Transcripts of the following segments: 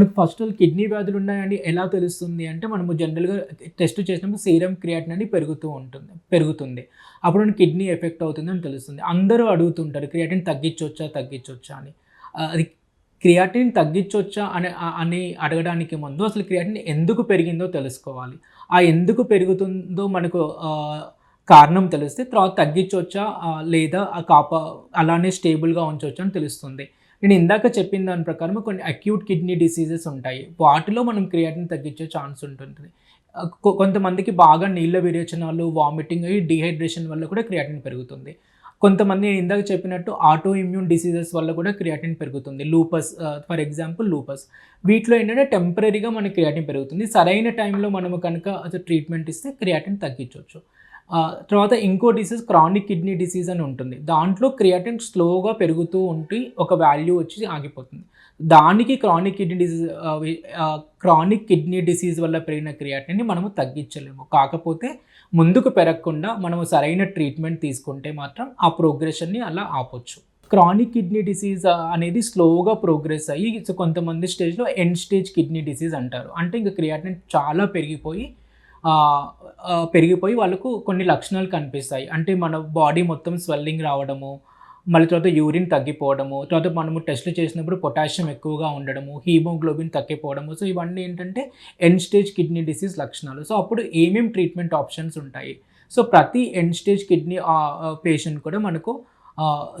మనకు first kidney వ్యాధులు ఉన్నాయని ఎలా తెలుస్తుంది అంటే మనము జనరల్గా టెస్ట్ చేసినప్పుడు సీరం క్రియాటిన్ అని పెరుగుతూ ఉంటుంది పెరుగుతుంది. అప్పుడు మనకి కిడ్నీ ఎఫెక్ట్ అవుతుంది అని తెలుస్తుంది. అందరూ అడుగుతుంటారు క్రియాటిన్ తగ్గించవచ్చా తగ్గించవచ్చా అని. అది క్రియాటిన్ తగ్గించవచ్చా అని అని అడగడానికి ముందు అసలు క్రియాటిన్ ఎందుకు పెరిగిందో తెలుసుకోవాలి. ఆ ఎందుకు పెరుగుతుందో మనకు కారణం తెలిస్తే తర్వాత తగ్గించవచ్చా లేదా ఆ కాప అలానే స్టేబుల్గా ఉంచవచ్చా అని తెలుస్తుంది. నేను ఇందాక చెప్పిన దాని ప్రకారం కొన్ని అక్యూట్ కిడ్నీ డిసీజెస్ ఉంటాయి. వాటిలో మనం క్రియాటిన్ తగ్గించే ఛాన్స్ ఉంటుంది. కొంతమందికి బాగా నీళ్ళ విరేచనాలు వామిటింగ్ అయ్యి డిహైడ్రేషన్ వల్ల కూడా క్రియాటిన్ పెరుగుతుంది. కొంతమంది నేను ఇందాక చెప్పినట్టు ఆటో ఇమ్యూన్ డిసీజెస్ వల్ల కూడా క్రియాటిన్ పెరుగుతుంది. లూపస్ ఫర్ ఎగ్జాంపుల్ లూపస్ వీటిలో ఏంటంటే టెంపరీగా మనకి క్రియాటిన్ పెరుగుతుంది. సరైన టైంలో మనము కనుక అది ట్రీట్మెంట్ ఇస్తే క్రియాటిన్ తగ్గించవచ్చు తర్వాత ఇంకో డిసీజ్ క్రానిక్ కిడ్నీ డిసీజ్ అని ఉంటుంది. దాంట్లో క్రియాటిన్ స్లోగా పెరుగుతూ ఉండి ఒక వాల్యూ వచ్చి ఆగిపోతుంది. దానికి chronic kidney disease chronic kidney disease వల్ల పెరిగిన క్రియాటిన్ని మనము తగ్గించలేము. కాకపోతే ముందుకు పెరగకుండా మనము సరైన ట్రీట్మెంట్ తీసుకుంటే మాత్రం ఆ ప్రోగ్రెషన్ని అలా ఆపొచ్చు. క్రానిక్ కిడ్నీ డిసీజ్ అనేది స్లోగా ప్రోగ్రెస్ అయ్యి సో కొంతమంది స్టేజ్లో ఎండ్ స్టేజ్ కిడ్నీ డిసీజ్ అంటారు. అంటే ఇంకా క్రియాటిన్ చాలా పెరిగిపోయి పెరిగిపోయి వాళ్ళకు కొన్ని లక్షణాలు కనిపిస్తాయి. అంటే మన బాడీ మొత్తం స్వెల్లింగ్ రావడము మళ్ళీ తర్వాత యూరిన్ తగ్గిపోవడము తర్వాత మనము టెస్ట్లు చేసినప్పుడు పొటాషియం ఎక్కువగా ఉండడము హీమోగ్లోబిన్ తగ్గిపోవడము. సో ఇవన్నీ ఏంటంటే ఎండ్ స్టేజ్ కిడ్నీ డిసీజ్ లక్షణాలు. సో అప్పుడు ఏమేం ట్రీట్మెంట్ ఆప్షన్స్ ఉంటాయి? సో ప్రతి ఎండ్ స్టేజ్ కిడ్నీ పేషెంట్ కూడా మనకు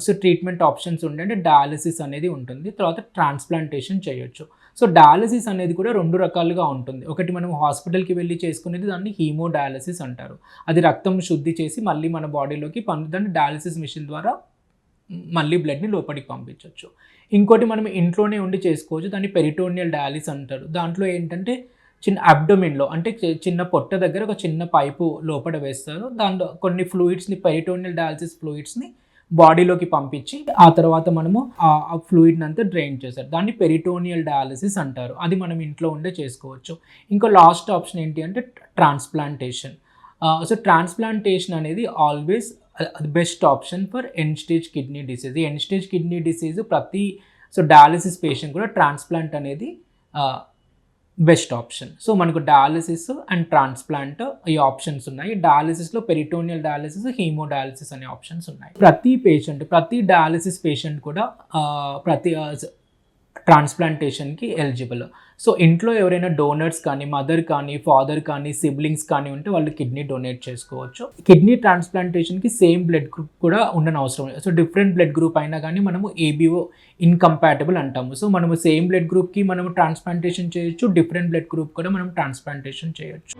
సో ట్రీట్మెంట్ ఆప్షన్స్ ఉండే డయాలసిస్ అనేది ఉంటుంది. తర్వాత ట్రాన్స్ప్లాంటేషన్ చేయొచ్చు. సో డయాలసిస్ అనేది కూడా రెండు రకాలుగా ఉంటుంది. ఒకటి మనం హాస్పిటల్కి వెళ్ళి చేసుకునేది దాన్ని హీమో డయాలసిస్ అంటారు. అది రక్తం శుద్ధి చేసి మళ్ళీ మన బాడీలోకి పం దాన్ని డయాలసిస్ మిషన్ ద్వారా మళ్ళీ బ్లడ్ని లోపలికి పంపించవచ్చు ఇంకోటి మనం ఇంట్లోనే ఉండి చేసుకోవచ్చు. దాన్ని పెరిటోనియల్ డయాలిస్ అంటారు. దాంట్లో ఏంటంటే చిన్న అబ్డోమిన్లో అంటే చి- చిన్న పొట్ట దగ్గర ఒక చిన్న పైపు లోపల వేస్తారు. దాంట్లో కొన్ని ఫ్లూయిడ్స్ని పెరిటోనియల్ డయాలసిస్ ఫ్లూయిడ్స్ని బాడీలోకి పంపించి ఆ తర్వాత మనము ఆ ఫ్లూయిడ్ అంతా డ్రైన్ చేస్తారు. దాన్ని పెరిటోనియల్ డయాలసిస్ అంటారు. అది మనం ఇంట్లో ఉండే చేసుకోవచ్చు. ఇంకో లాస్ట్ ఆప్షన్ ఏంటి అంటే ట్రాన్స్ప్లాంటేషన్. సో ట్రాన్స్ప్లాంటేషన్ అనేది always best option for end stage kidney disease. ఈ స్టేజ్ కిడ్నీ డిసీజ్ ప్రతి సో డయాలసిస్ పేషెంట్ కూడా ట్రాన్స్ప్లాంట్ అనేది బెస్ట్ ఆప్షన్. సో మనకు డయాలసిస్ అండ్ ట్రాన్స్ప్లాంట్ ఈ ఆప్షన్స్ ఉన్నాయి. డయాలసిస్లో పెరిటోనియల్ డయాలసిస్ హీమో డయాలసిస్ అనే ఆప్షన్స్ ఉన్నాయి. ప్రతి పేషెంట్ ప్రతి డయాలసిస్ పేషెంట్ కూడా ప్రతి ట్రాన్స్ప్లాంటేషన్కి ఎలిజిబుల్. సో ఇంట్లో ఎవరైనా డోనర్స్ కానీ మదర్ కానీ ఫాదర్ కానీ సిబ్లింగ్స్ కానీ ఉంటే వాళ్ళు కిడ్నీ డొనేట్ చేసుకోవచ్చు. కిడ్నీ ట్రాన్స్ప్లాంటేషన్కి సేమ్ బ్లడ్ గ్రూప్ కూడా ఉండని అవసరం లేదు. సో డిఫరెంట్ బ్లడ్ గ్రూప్ అయినా కానీ మనము ఏబిఓ ఇన్కంపాటబుల్ అంటాము. సో మనము సేమ్ బ్లడ్ గ్రూప్కి మనము ట్రాన్స్ప్లాంటేషన్ చేయొచ్చు డిఫరెంట్ బ్లడ్ గ్రూప్ కూడా మనం ట్రాన్స్ప్లాంటేషన్ చేయొచ్చు.